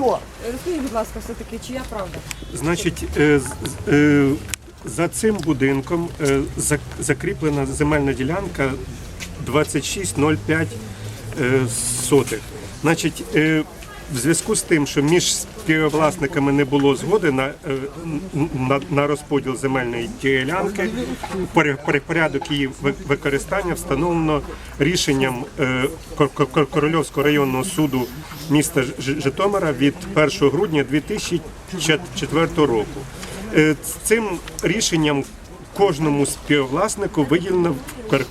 все. Розкажіть, будь ласка, все-таки, чия правда? Значить, е, з- е, за цим будинком е, зак- закріплена земельна ділянка 26,05 е, сотих. Значить, е, в зв'язку з тим, що між співвласниками не було згоди на, е, на, на розподіл земельної ділянки, поря- поря- порядок її використання встановлено рішенням е, Кор- Кор- Корольовського районного суду міста Житомира від 1 грудня 2004 року. Е, Цим рішенням кожному співвласнику виділено в кор-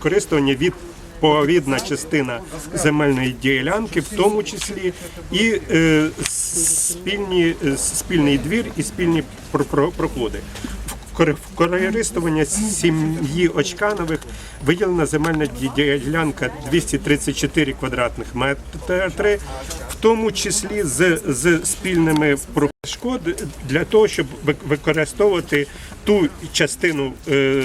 відповідна частина земельної ділянки, в тому числі і е, спільні, е, спільний двір і спільні про- про- проходи. В користування сім'ї Очканових виділена земельна ділянка 234 квадратних метри, в тому числі з, з спільними перешкод для того, щоб використовувати ту частину е,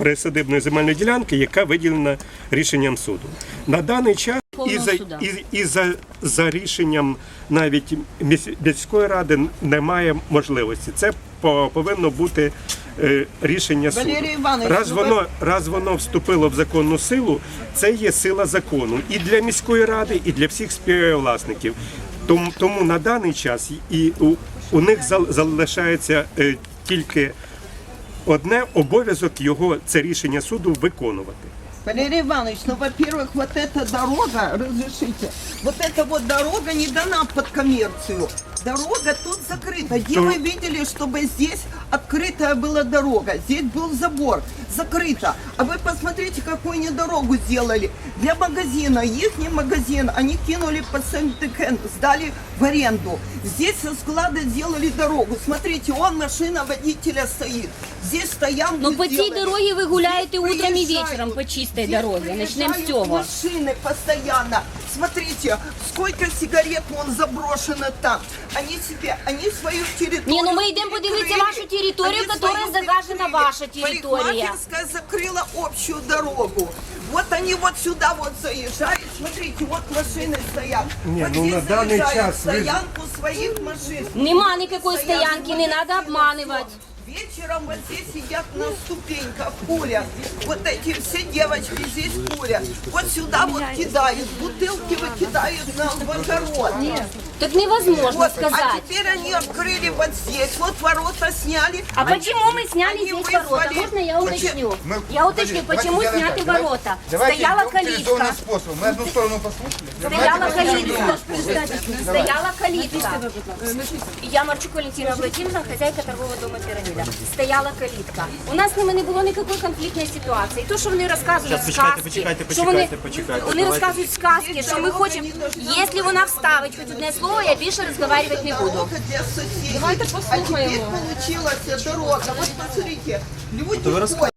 присадибної земельної ділянки, яка виділена рішенням суду. На даний час і за, і, і за, за рішенням навіть міської ради немає можливості. Це по- повинно бути е, рішення суду. Раз ну воно раз воно вступило в законну силу, це є сила закону і для міської ради, і для всіх співвласників. Тому, тому на даний час і у, у них зал- залишається е, тільки одне обов'язок його це рішення суду виконувати. Валерий Иванович, ну, во-первых, вот эта дорога, разрешите, вот эта вот дорога не дана под коммерцию. Дорога тут закрыта. Где То- вы видели, чтобы здесь открытая была дорога? Здесь был забор, закрыто. А вы посмотрите, какую они дорогу сделали. Для магазина, их магазин, они кинули под Сент-Декен, сдали в аренду. Здесь со склада сделали дорогу. Смотрите, он машина водителя стоит. Здесь стоянку Ну по цій сделали. дорогі ви гуляєте Здесь утром і приезжают. вечором по чистій Здесь дорозі. Начнемо з приезжают цього. машины постоянно. Смотрите, сколько сигарет вон заброшено там. Они себе, они свою территорию Не, ну мы идем подивиться прикрыли. вашу территорию, Они которая свою загажена прикрыли. ваша территория. Парикмахерская закрыла общую дорогу. Вот они вот сюда вот заезжают. Смотрите, вот машины стоят. Не, вот ну здесь на данный заезжают час в вы- стоянку своих машин. Нема никакой Стоянку стоянки, не надо магазина, обманывать. всё. Вечером вот здесь сидят на ступеньках, курят. Вот эти все девочки здесь курят. Вот сюда вот кидают, бутылки выкидают на огород. Так невозможно Вот, а сказать. теперь они открыли вот здесь, вот ворота сняли. А почему мы сняли Они здесь ворота? вызвали- Можно я уточню? Мы- Я уточню, подожди, почему давайте сделаем сняты так, давайте- ворота? Давайте Стояла идем цивилизованным калитка. способом. Мы одну сторону послушали. Стояла калитка. Стояла калитка. Я Марчук Валентина Владимировна, хозяйка торгового дома «Пирамида». Стояла калітка. У нас з ними не було ніякої конфліктної ситуації. То, що вони розказують сказки, почекайте, що вони, почекайте, почекайте. вони розказують сказки, що ми хочемо, якщо вона вставить хоч одне слово, я більше розмовляти не буду. Давайте послухаємо. Давайте А теперь послухаємо. получилась дорога. Вот посмотрите, люди ходят.